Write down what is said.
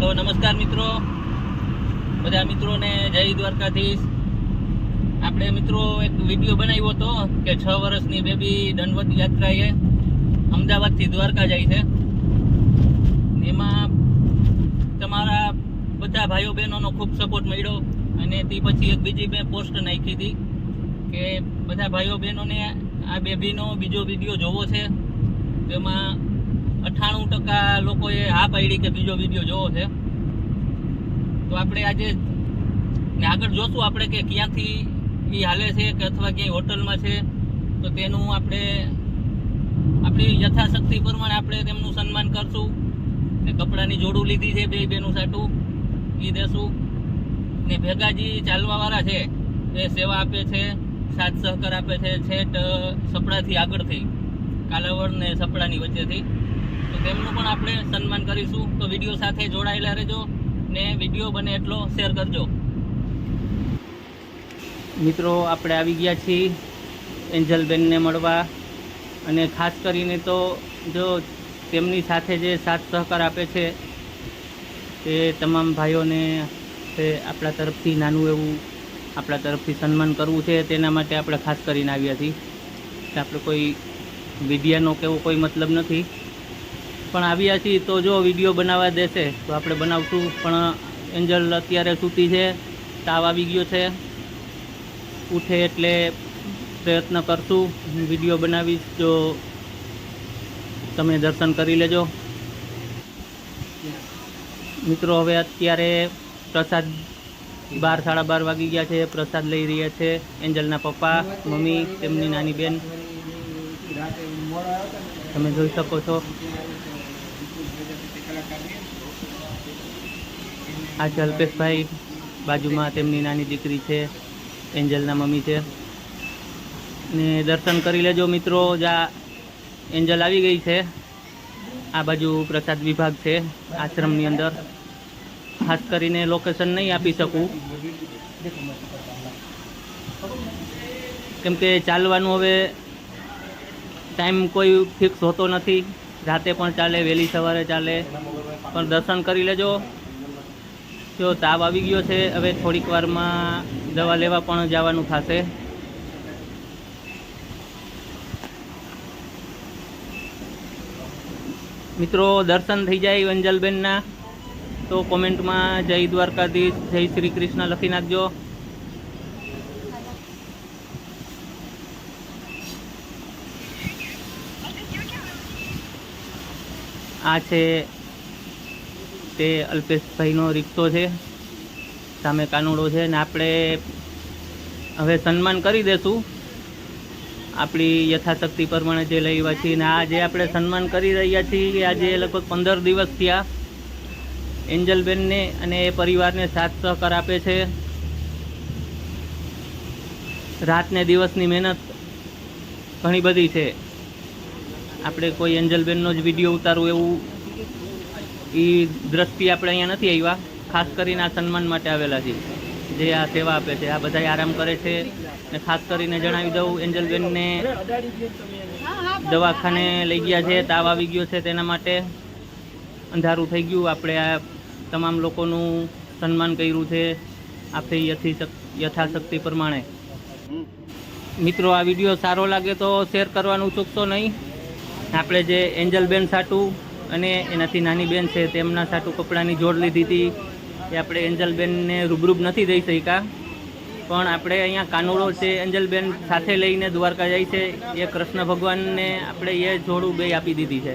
તો નમસ્કાર મિત્રો. બધા મિત્રોને જય દ્વારકાધીશ. આપણે મિત્રો એક વીડિયો બનાવ્યો હતો કે છ વર્ષની બેબી દંડવત યાત્રાએ અમદાવાદથી દ્વારકા જાય છે. એમાં તમારા બધા ભાઈઓ બહેનોનો ખૂબ સપોર્ટ મળ્યો અને તે પછી એક બીજી મેં પોસ્ટ નાખી હતી કે બધા ભાઈઓ બહેનોને આ બેબીનો બીજો વીડિયો જોવો છે. તેમાં અઠ્ઠાણું ટકા લોકોએ હા પાડી કે બીજો વીડિયો જોવો છે. તો આપણે આજે ને આગળ જોશું આપણે કે ક્યાંથી એ હાલે છે કે અથવા ક્યાંય હોટલમાં છે. તો તેનું આપણે આપણી યથાશક્તિ પ્રમાણે આપણે તેમનું સન્માન કરશું. ને કપડાની જોડું લીધી છે બે બેનું સાટું. એ દેશું. ને ભેગાજી ચાલવાવાળા છે, એ સેવા આપે છે, સાથ સહકાર આપે છે, છેટ સપડાથી આગળથી. કાલાવડ ને સપડાની વચ્ચેથી. તો તેમનું પણ આપણે સન્માન કરીશું. તો વીડિયો સાથે જોડાયેલા રહેજો ને વીડિયો બને એટલો શેર કરજો. મિત્રો, આપણે આવી ગયા છીએ એન્જલબેનને મળવા અને ખાસ કરીને તો જો તેમની સાથે જે સાથ સહકાર આપે છે તે તમામ ભાઈઓને તે આપણા તરફથી નાનું એવું આપણા તરફથી સન્માન કરવું છે તેના માટે આપણે ખાસ કરીને આવ્યા છીએ. આપણે કોઈ વિડીયાનો કેવો કોઈ મતલબ નથી. પણ આવ્યા છીએ, તો જો વીડિયો બનાવવા દેશે, તો આપણે બનાવશું. પણ એન્જલ અત્યારે સૂતી છે, તાવ આવી ગયો છે. ઉઠે એટલે પ્રયત્ન કરશું. વીડિયો બનાવીશ જો તમે દર્શન કરી લેજો. મિત્રો, હવે અત્યારે પ્રસાદ બાર, સાડા બાર વાગી ગયા છે. પ્રસાદ લઈ રહ્યા છે એન્જલના પપ્પા, મમ્મી, તેમની નાની બેન. તમે જોઈ શકો છો. આ છે અલ્પેશભાઈ બાજુમાં તેમની નાની દીકરી છે, એન્જલના મમ્મી છે. ને દર્શન કરી લેજો મિત્રો, જા એન્જલ આવી ગઈ છે. આ બાજુ પ્રસાદ વિભાગ છે, આશ્રમની અંદર. ખાસ કરીને લોકેશન નહીં આપી શકું. કેમ કે ચાલવાનું હવે ટાઈમ કોઈ ફિક્સ હોતો નથી. રાતે પણ ચાલે, વહેલી સવારે ચાલે. પણ દર્શન કરી લેજો. જો તાવ આવી ગયો છે, હવે થોડીક વારમાં દવા લેવા પણ જવાનું થશે. મિત્રો, દર્શન થઈ જાય વંજલબેનના તો કોમેન્ટમાં જય દ્વારકાધીશ, જય શ્રી કૃષ્ણ લખી નાખજો. આ છે તે અલ્પેશભાઈનો રિક્ષો છે, સામે કાનુડો છે ને આપણે હવે સન્માન કરી દેશું. આપણી યથાશક્તિ પ્રમાણે જે લઈ આવ્યા છીએ ને આ જે આપણે સન્માન કરી રહ્યા છીએ આજે લગભગ પંદર દિવસ થયા. એન્જલબેનને અને એ પરિવારને સાથ સહકાર આપે છે. રાતને દિવસની મહેનત ઘણી બધી છે. આપણે કોઈ એન્જલબેનનો જ વીડિયો ઉતારવું એવું એ દ્રષ્ટિ આપણે અહીંયા નથી આવ્યા. ખાસ કરીને આ સન્માન માટે આવેલા છીએ. જે આ સેવા આપે છે આ બધા આરામ કરે છે. ને ખાસ કરીને જણાવી દઉં એન્જલબેનને દવાખાને લઈ ગયા છે તાવ આવી ગયો છે તેના માટે. અંધારું થઈ ગયું આપણે આ તમામ લોકોનું સન્માન કર્યું છે. આપણે યથી યથાશક્તિ પ્રમાણે. મિત્રો આ વીડિયો સારો લાગે તો શેર કરવાનું ચૂકશો નહીં. આપણે જે એન્જલ બેન સાટું અને એનાથી નાની બેન છે, તેમના સાટું કપડાની જોડ લીધી હતી. એ આપણે એન્જલબેનને રૂબરૂબ નથી દઈ શક્યા. પણ આપણે અહીંયા કાનુડો છે, એન્જલબેન સાથે લઈને દ્વારકા જાય છે. એ કૃષ્ણ ભગવાનને આપણે એ જોડું બે આપી દીધી છે.